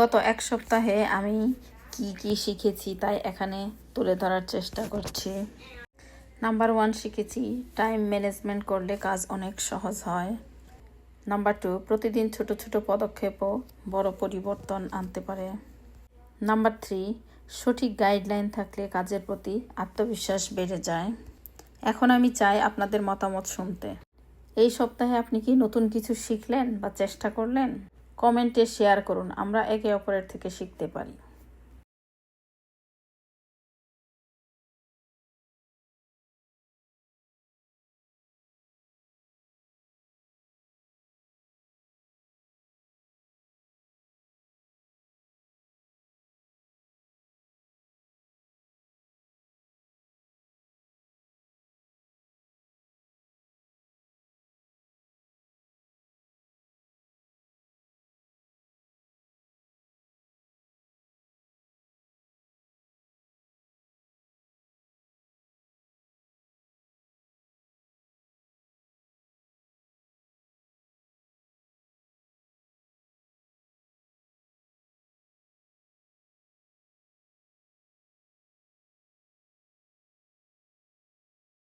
গত এক সপ্তাহে আমি কি কি শিখেছি তাই এখানে তুলে ধরার চেষ্টা করছি। নাম্বার ওয়ান শিখেছি, টাইম ম্যানেজমেন্ট করলে কাজ অনেক সহজ হয়। নাম্বার টু, প্রতিদিন ছোট ছোট পদক্ষেপও বড় পরিবর্তন আনতে পারে। নাম্বার থ্রি, সঠিক গাইডলাইন থাকলে কাজের প্রতি আত্মবিশ্বাস বেড়ে যায়। এখন আমি চাই আপনাদের মতামত শুনতে। এই সপ্তাহে আপনি কি নতুন কিছু শিখলেন বা চেষ্টা করলেন? কমেন্টে শেয়ার করুন আমরা একে অপরের থেকে শিখতে পারি।